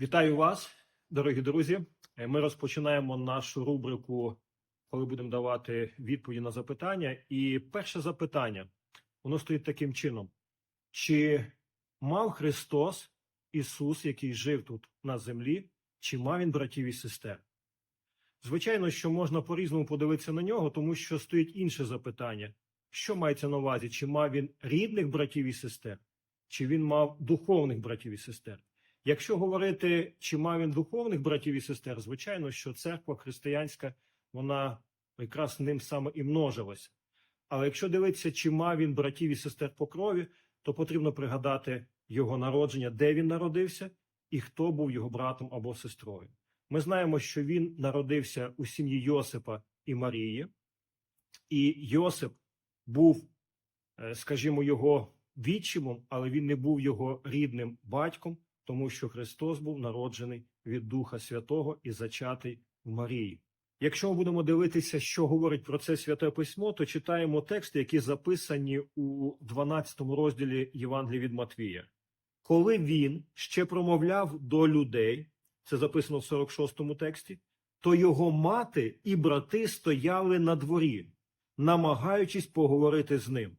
Вітаю вас, дорогі друзі. Е, Ми розпочинаємо нашу рубрику, коли будемо давати відповіді на запитання. І перше запитання воно стоїть таким чином: чи мав Христос Ісус, який жив тут на землі, чи мав він братів і сестер? Звичайно, що можна по-різному подивитися на нього, тому що стоїть інше запитання: що мається на увазі? Чи мав він рідних братів і сестер, чи він мав духовних братів і сестер? Якщо говорити, чи мав він духовних братів і сестер, звичайно, що церква християнська, вона якраз ним саме і множилася. Але якщо дивитися, чи мав він братів і сестер по крові, то потрібно пригадати його народження, де він народився і хто був його братом або сестрою. Ми знаємо, що він народився у сім'ї Йосипа і Марії, і Йосип був, е, скажімо, його відчимом, але він не був його рідним батьком, тому що Христос був народжений від Духа Святого і зачатий в Марії. Якщо ми будемо дивитися, що говорить про це святе письмо, то читаємо тексти, які записані у 12 розділі Євангелія від Матвія. Коли він ще промовляв до людей, це записано в 46 тексті, то його мати і брати стояли на дворі, намагаючись поговорити з ним.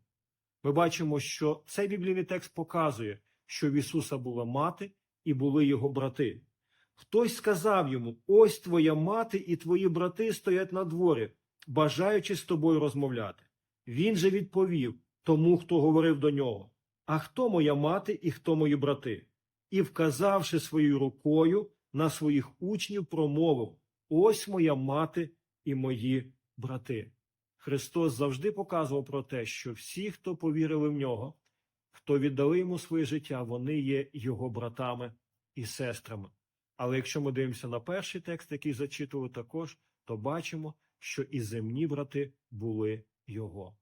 Ми бачимо, що цей біблійний текст показує, що в Ісуса була мати і були його брати. Хтось сказав йому: ось твоя мати і твої брати стоять на дворі, бажаючи з тобою розмовляти. Він же відповів тому, хто говорив до нього: А хто моя мати і хто мої брати? І, вказавши своєю рукою на своїх учнів, промовив: Ось моя мати і мої брати. Христос завжди показував про те, що всі, хто повірили в нього, хто віддали йому своє життя, вони є його братами і сестрами. Але якщо ми дивимося на перший текст, який зачитували також, то бачимо, що і земні брати були його.